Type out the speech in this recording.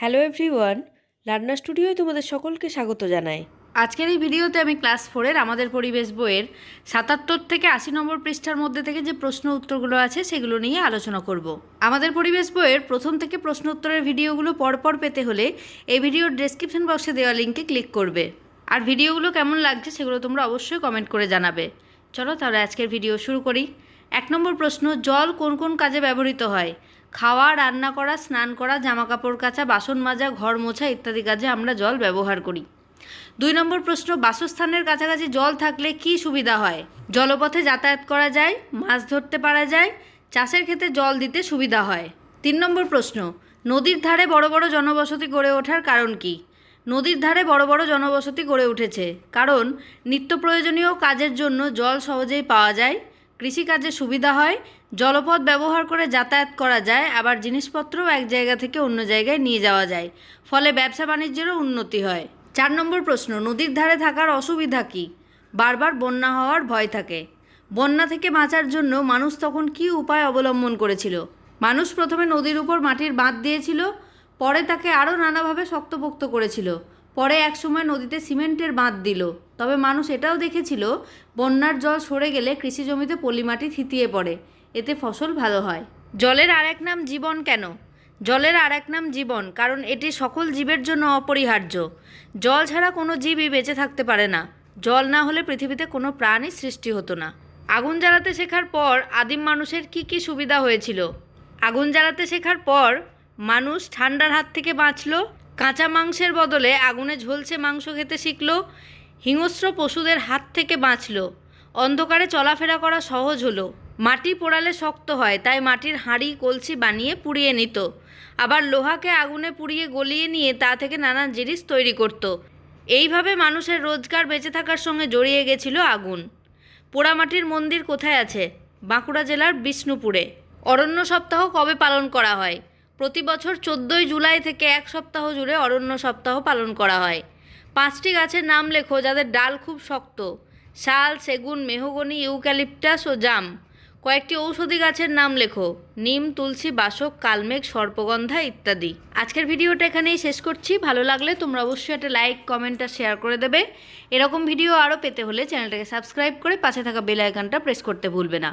Hello everyone রান্না স্টুডিওয় তোমাদের সকলকে স্বাগত জানাই। আজকের এই ভিডিওতে আমি ক্লাস ফোরের আমাদের পরিবেশ বইয়ের সাতাত্তর থেকে আশি নম্বর পৃষ্ঠার মধ্যে থেকে যে প্রশ্ন উত্তরগুলো আছে সেগুলো নিয়ে আলোচনা করব। আমাদের পরিবেশ বইয়ের প্রথম থেকে প্রশ্ন উত্তরের ভিডিওগুলো পরপর পেতে হলে এই ভিডিওর ডেসক্রিপশন বক্সে দেওয়া লিঙ্কে ক্লিক করবে। আর ভিডিওগুলো কেমন লাগছে সেগুলো তোমরা অবশ্যই কমেন্ট করে জানাবে। চলো তাহলে আজকের ভিডিও শুরু করি। এক নম্বর প্রশ্ন, জল কোন কোন কাজে ব্যবহৃত হয়? খাওয়া, রান্না করা, স্নান করা জামা কাপড় কাচা, বাসন মাজা, ঘর মোছা ইত্যাদি কাজে আমরা জল ব্যবহার করি। দুই নম্বর প্রশ্ন, বাসস্থানের কাছাকাছি জল থাকলে কি সুবিধা হয়? জলপথে যাতায়াত করা যায়, মাছ ধরতে পারা যায়, চাষের ক্ষেত্রে জল দিতে সুবিধা হয়। তিন নম্বর প্রশ্ন, নদীর ধারে বড় বড় জনবসতি গড়ে ওঠার কারণ কি? নদীর ধারে বড় বড় জনবসতি গড়ে উঠেছে, কারণ নিত্য প্রয়োজনীয় কাজের জন্য জল সহজেই পাওয়া যায় কৃষিকাজে সুবিধা হয়, জলপথ ব্যবহার করে যাতায়াত করা যায়, আবার জিনিসপত্রও এক জায়গা থেকে অন্য জায়গায় নিয়ে যাওয়া যায়। ফলে ব্যবসা বাণিজ্যেরও উন্নতি হয়। চার নম্বর প্রশ্ন, নদীর ধারে থাকার অসুবিধা কী? বারবার বন্যা হওয়ার ভয় থাকে। বন্যা থেকে বাঁচার জন্য মানুষ তখন কী উপায় অবলম্বন করেছিল? মানুষ প্রথমে নদীর উপর মাটির বাঁধ দিয়েছিল, পরে তাকে আরও নানাভাবে শক্তপোক্ত করেছিল। পরে একসময় নদীতে সিমেন্টের বাঁধ দিল। তবে মানুষ এটাও দেখেছিল, বন্যার জল সরে গেলে কৃষি জমিতে পলিমাটি থিতিয়ে পড়ে। এতে ফসল ভালো হয়। জলের আরেক নাম জীবন কেন? জলের আর এক নাম জীবন, কারণ এটি সকল জীবের জন্য অপরিহার্য। জল ছাড়া কোনো জীবই বেঁচে থাকতে পারে না। জল না হলে পৃথিবীতে কোনো প্রাণী সৃষ্টি হতো না। আগুন জ্বালাতে শেখার পর আদিম মানুষের কি কি সুবিধা হয়েছিল? আগুন জ্বালাতে শেখার পর মানুষ ঠান্ডার হাত থেকে বাঁচলো কাঁচা মাংসের বদলে আগুনে ঝলসে মাংস খেতে শিখল, হিংস্র পশুদের হাত থেকে বাঁচলো। অন্ধকারে চলাফেরা করা সহজ হলো। মাটি পোড়ালে শক্ত হয়, তাই মাটির হাঁড়ি কলসি বানিয়ে পুড়িয়ে নিত। আবার লোহাকে আগুনে পুড়িয়ে গলিয়ে নিয়ে তা থেকে নানান জিনিস তৈরি করত। এইভাবে মানুষের রোজগার বেঁচে থাকার সঙ্গে জড়িয়ে গেছিল আগুন। পোড়ামাটির মন্দির কোথায় আছে? বাঁকুড়া জেলার বিষ্ণুপুরে। অরণ্য সপ্তাহ কবে পালন করা হয়? প্রতি বছর চোদ্দোই জুলাই থেকে এক সপ্তাহ জুড়ে অরণ্য সপ্তাহ পালন করা হয়। পাঁচটি গাছের নাম লেখো যাদের ডাল খুব শক্ত। শাল, সেগুন, মেহগনি, ইউক্যালিপটাস ও জাম। কয়েকটি ঔষধি গাছের নাম লেখো। নিম, তুলসী, বাসক, কালমেঘ, সর্পগন্ধা ইত্যাদি। আজকের ভিডিওটা এখানেই শেষ করছি। ভালো লাগলে তোমরা অবশ্যই একটা লাইক, কমেন্ট আর শেয়ার করে দেবে। এরকম ভিডিও আরও পেতে হলে চ্যানেলটাকে সাবস্ক্রাইব করে পাশে থাকা বেল আইকনটা প্রেস করতে ভুলবে না।